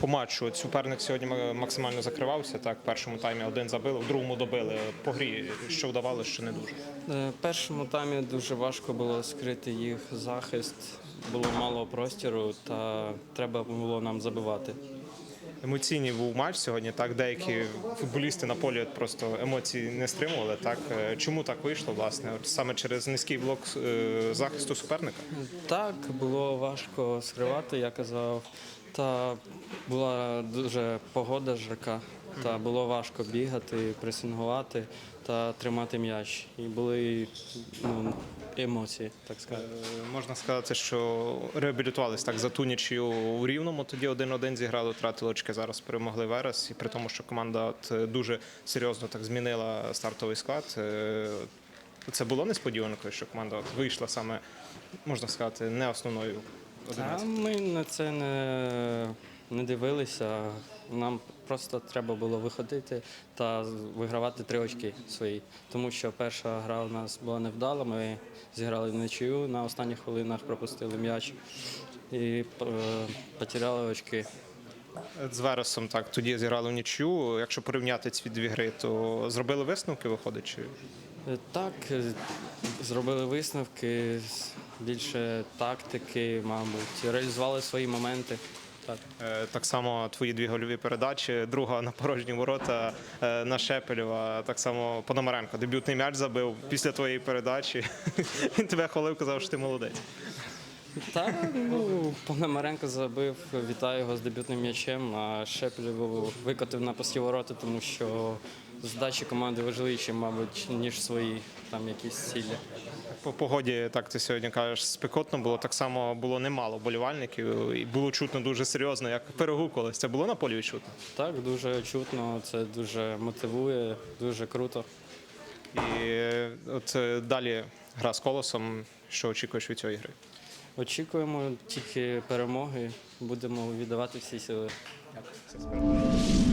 по матчу суперник сьогодні максимально закривався. Так, в першому таймі один забили, в другому добили. По грі що вдавалося, що не дуже. Е, В першому таймі дуже важко було скрити їх захист, було мало простіру, та треба було нам забивати. Емоційний був матч сьогодні. Так, деякі футболісти на полі просто емоцій не стримували. Так Е, чому так вийшло? Власне, саме через низький блок е, захисту суперника. Так, було важко скривати, я казав. Та була дуже погода жарка, та було важко бігати, пресингувати та тримати м'яч. І були ну, емоції, так сказати. Е, Можна сказати, що реабілітувались так за ту нічию у рівному. Тоді один-один зіграли, втратили очки. Зараз перемогли Верес. І при тому, що команда от дуже серйозно так змінила стартовий склад. е, Це було несподіванкою, що команда от вийшла саме, можна сказати, не основною Та одиницею. ми на це не, не дивилися. Нам просто треба було виходити та вигравати три очки свої. Тому що перша гра у нас була невдала. Ми зіграли нічию, на останніх хвилинах пропустили м'яч і е, потеряли очки. З Вересом так тоді зіграли в нічю. Якщо порівняти ці дві гри, то зробили висновки, виходить, чи Так, е, зробили висновки, більше тактики, мабуть, реалізували свої моменти. Так. Е, Так само твої дві гольові передачі, друга на порожні ворота е, на Шепелєва, так само Пономаренко. Дебютний м'яч забив після твоєї передачі. Він тебе хвалив, казав, що ти молодець. Та ну Пономаренко забив, вітаю його з дебютним м'ячем, а Шепелєву викотив на пусті ворота, тому що здачі команди важливіші, мабуть, ніж свої там якісь цілі. По погоді, так ти сьогодні кажеш, спекотно було. Так само було немало болівальників, і було чутно дуже серйозно, як перегукувалось. Це було на полі відчутно. Так, дуже чутно, це дуже мотивує, дуже круто. І е, от е, далі гра з колосом. Що очікуєш від цієї гри? Очікуємо тільки перемоги, будемо віддавати всі сили. Супер.